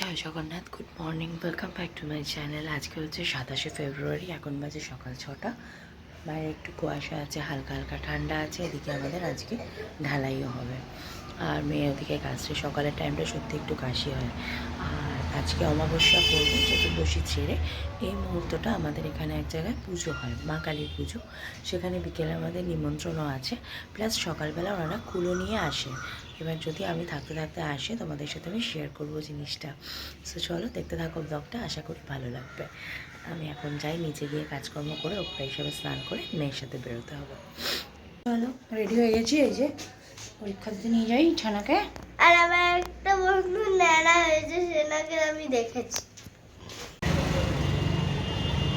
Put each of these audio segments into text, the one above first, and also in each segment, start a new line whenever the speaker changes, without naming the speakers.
Jai Jagannath good morning welcome back to my channel আজকে হচ্ছে সাতাশে ফেব্রুয়ারি, এখন বাজে সকাল ছটা। বাইরে একটু কুয়াশা আছে, হালকা হালকা ঠান্ডা আছে, এদিকে আমাদের আজকে ঢালাইও হবে। আর মেয়ে ওদিকে কাজটা, সকালের টাইমটা সত্যি একটু কাশি হয়। আর আজকে অমাবস্যা করব চতুর্দশী ছেড়ে এই মুহূর্তটা আমাদের এখানে এক জায়গায় পুজো হয়, মা কালীর পুজো। সেখানে বিকেলে আমাদের নিমন্ত্রণও আছে। প্লাস সকালবেলা ওনারা কুলো নিয়ে আসে। এবার যদি আমি থাকতে থাকতে আসে, তোমাদের সাথে আমি শেয়ার করব জিনিসটা। সো চলো দেখতে থাকো ব্লগটা আশা করি ভালো লাগবে। আমি এখন যাই, নিচে গিয়ে কাজকর্ম করে ওপরে হিসাবে স্নান করে মেয়ের সাথে বেরোতে হবে। চলো রেডি হয়ে গেছি, এই যে পরীক্ষা দিতে নিয়ে যাই ছানাকে।
আর আমার একটা বন্ধু ন্যাড়া হয়েছে, সেটাকে আমি দেখেছি।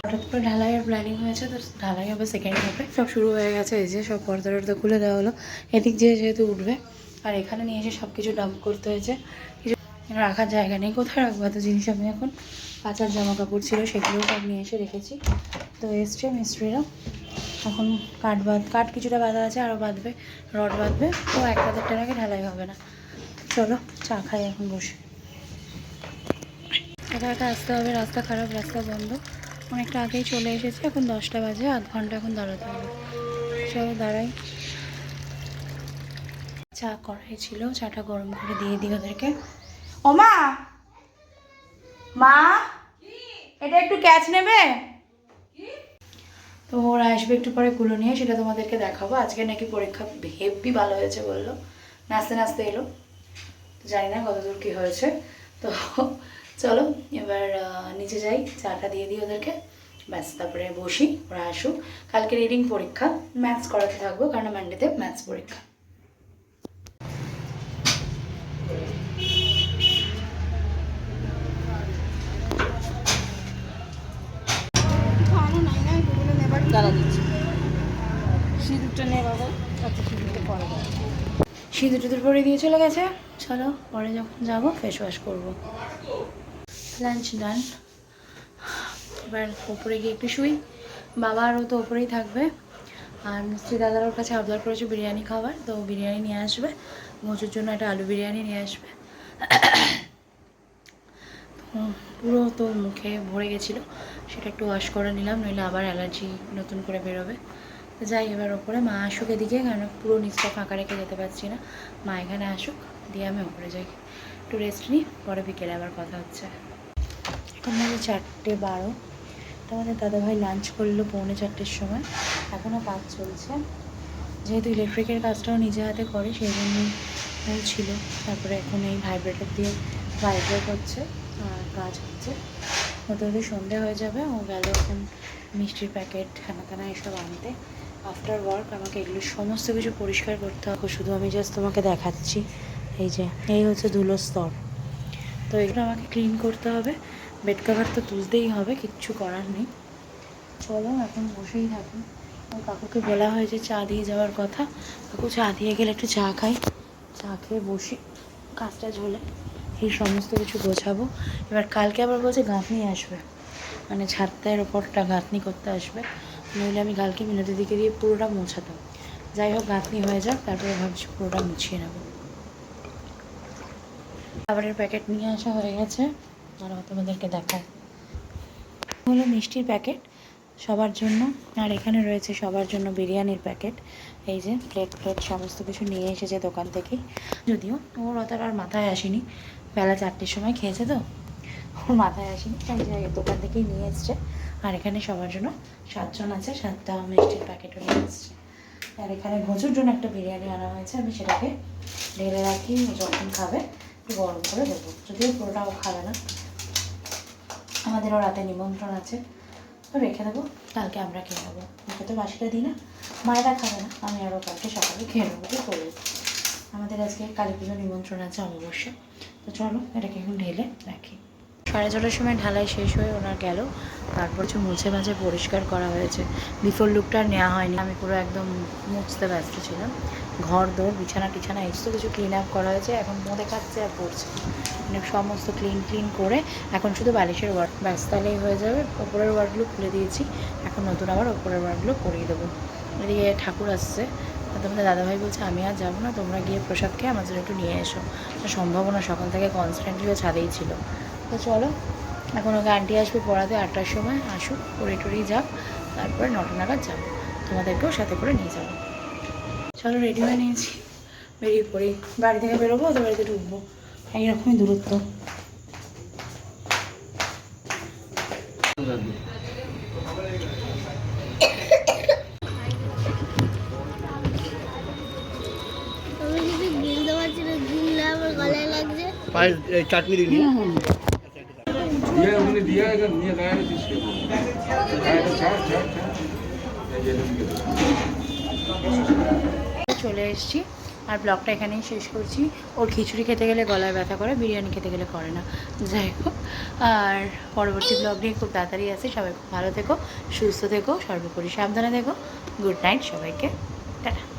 হঠাৎ করে ঢালাইয়ের প্ল্যানিং হয়েছে, তো ঢালাই হবে সেকেন্ড হবে সব শুরু হয়ে গেছে, এই যে সব পর্দা টর্দা খুলে দেওয়া হলো। এদিক দিয়ে যেহেতু উঠবে, আর এখানে নিয়ে এসে সব কিছু ডাম্প করতে হয়েছে। কিছু রাখার জায়গা নেই, কোথায় রাখব এত জিনিস আমি এখন? কাঁচার জামা কাপড় ছিল, সেগুলো সব নিয়ে এসে রেখেছি। তো এসছে মিস্ত্রিরা। এখন কাঠ বাঁধ কাঠ কিছুটা বাঁধা আছে আরও বাঁধবে, রড বাঁধবে। তো একটা দেড়টার আগে ঢালাই হবে না। চলো, চা খাই এখন বসে। একা আসতে হবে, রাস্তা খারাপ, রাস্তা বন্ধ। অনেকটা আগেই চলে এসেছে, এখন দশটা বাজে, আধ ঘণ্টা এখন দাঁড়াতে হবে। চলো দাঁড়াই। চা করাই ছিল, চাটা গরম করে দিয়ে দিই ওদেরকে। ও মা! মা! এটা একটু ক্যাচ নেবে? তো ওরা আসবে একটু পরে কুলো নিয়ে, সেটা তোমাদেরকে দেখাবো। আজকে নাকি পরীক্ষা হেভি ভালো হয়েছে বলল। নাচতে নাচতে এলো। জানি না কতদূর কী হয়েছে। তো চলো, এবার নিচে যাই, চাটা দিয়ে দিই ওদেরকে। ব্যাস, তারপরে বসি, ওরা আসুক। কালকে রিডিং পরীক্ষা ম্যাথস করাতে থাকব, কারণ মানডেতে ম্যাথস পরীক্ষা।
দাঁড়া দিচ্ছি। সিঁদুরটা নে বাবা আচ্ছা সিঁদুরটা পরে
সিঁদুর টুদুর পরে দিয়ে চলে গেছে। চলো, পরে যখন যাব ফেস ওয়াশ করব। লাঞ্চ ডান এবার ওপরে গিয়ে একটু শুই। বাবা আরও তো ওপরেই থাকবে। আর মিস্ত্রি দাদার ওর কাছে আবদার করেছে বিরিয়ানি খাবার তো বিরিয়ানি নিয়ে আসবে। মোচুর জন্য একটা আলু বিরিয়ানি নিয়ে আসবে। পুরো তো মুখে ভরে গেছিল। সেটা একটু ওয়াশ করে নিলাম, নইলে আবার অ্যালার্জি নতুন করে বেরোবে। যাই, এবার ওপরে মা আসুক এদিকে, কারণ পুরো নিচটা ফাঁকা রেখে যেতে পারছি না। মা এখানে আসুক, দিয়ে আমি ওপরে যাই। একটু রেস্ট নিই পরে বিকেলে আবার কথা হচ্ছে। এখন বাজে চারটে বারো। তো আমাদের দাদাভাই লাঞ্চ করল পৌনে চারটের সময়। এখনও কাজ চলছে। যেহেতু ইলেকট্রিকের কাজটাও নিজে হাতে করে সেই জন্যই ছিল। তারপরে এখন এই ভাইব্রেটার দিয়ে ভাইব্রেট হচ্ছে, আর কাজ হচ্ছে। হতে সন্ধে হয়ে যাবে, ও গেল এখন মিষ্টির প্যাকেট খানা টানা এসব আনতে। আফটার ওয়ার্ক আমাকে এগুলো সমস্ত কিছু পরিষ্কার করতে হবে। শুধু আমি জাস্ট তোমাকে দেখাচ্ছি। এই যে, এই হচ্ছে ধুলোর স্তর। তো এগুলো আমাকে ক্লিন করতে হবে। বেড কাভার তো তুলতেই হবে, কিচ্ছু করার নেই। চলো, এখন বসেই থাকি। কাকুকে বলা হয়েছে চা দিয়ে যাওয়ার কথা। কাকু চা দিয়ে গেলে একটু চা খাই। চা খেয়ে বসি, কাজটা ঝোলে। এই সমস্ত কিছু গোছাবো। এবার কালকে আবার বলছে, গাঁথনি আসবে। মানে ছাদটার ওপরটা গাঁথনি করতে আসবে। নইলে আমি কালকে মিনতির দিকে দিয়ে পুরোটা মোছাতাম। যাই হোক, গাঁথনি হয়ে যাক, তারপরে ভাবছি পুরোটা মুছিয়ে নেব। খাবারের প্যাকেট নিয়ে আসা হয়ে গেছে, আর তোমাদেরকে দেখায় হলো মিষ্টির প্যাকেট, সবার জন্য। আর এখানে রয়েছে সবার জন্য বিরিয়ানির প্যাকেট। এই যে প্লেট প্লেট সমস্ত কিছু নিয়ে এসেছে দোকান থেকেই। যদিও ওর অত আর মাথায় আসেনি। বেলা চারটের সময় খেয়েছে তো? ওর মাথায় আসেনি, তাই দোকান থেকেই নিয়ে এসছে। আর এখানে সবার জন্য সাতজন আছে, সাতটা মিষ্টির প্যাকেটও নিয়ে এসছে আর এখানে ঘুচুর জন্য একটা বিরিয়ানি আনা হয়েছে, আমি সেটাকে ঢেলে রাখি যখন খাবে, একটু গরম করে দেবো। যদিও পুরোটাও খাবে না। আমাদেরও রাতে নিমন্ত্রণ আছে। তো রেখে দেবো, কালকে আমরা খেয়ে নেব। ওকে তো বাসিটা দিই না, মায়েরা খাবে না, আমি আরও কালকে সকালে খেয়ে নেব কি করব আমাদের আজকে কালী পুজো নিমন্ত্রণ আছে অমাবস্যা। তো চলো, এটাকে এখন ঢেলে রাখি। সাড়ে ছটার সময় ঢালাই শেষ হয়ে ওনার গেল। তারপর হচ্ছে মুছে মাঝে পরিষ্কার করা হয়েছে। বিফোর লুকটা নেওয়া হয়নি। আমি পুরো একদম মুছতে ব্যস্ত ছিলাম। ঘর দৌড় বিছানা, টিছানা তো কিছু ক্লিন আপ করা হয়েছে। এখন মধ্যে খাচ্ছে আর পড়ছে। মানে সমস্ত ক্লিন ক্লিন করে এখন শুধু বালিশের ওয়ার্ক ব্যাস তাহলেই হয়ে যাবে। ওপরের ওয়ার্কগুলো খুলে দিয়েছি। এখন নতুন আবার ওপরের ওয়ার্কগুলো করিয়ে দেবো। এদিকে ঠাকুর আসছে। তোমাদের দাদাভাই বলছে, আমি আর যাব না। তোমরা গিয়ে প্রসাদ খেয়ে আমার জন্য একটু নিয়ে এসো। সম্ভাবনা সকাল থেকে কনস্ট্যান্টলি ও ছাদেই ছিল। তো চলো এখন ওকে আন্টি আসবে পড়াতে আটটার সময়। আসুক পড়ে টড়ি যাক তারপরে নটা নাগাদ যাব। তোমাদেরকেও সাথে করে নিয়ে যাব। চলো রেডি হয়ে নিয়েছি। বেরিয়ে পড়ি। বাড়ি থেকে বেরোবো ওদের বাড়িতে ঢুকবো? এইরকমই দূরত্ব।
চাটনি দিলি
ये हमने दिया है अगर नहीं लाया तो किसके लाया तो चार चार चार ये लेंगे
চলে এসেছি আর ব্লগটা এখানেই শেষ করছি ওর খিচুড়ি খেতে গেলে গলায় ব্যথা করে বিরিয়ানি খেতে গেলে করে না যাই হোক আর পরবর্তী ব্লগ নিয়ে খুব তাড়াতাড়ি আসে সবাই খুব ভালো থেকো সুস্থ থেকো সর্বোপরি সাবধানে থেকো গুড নাইট সবাইকে টাটা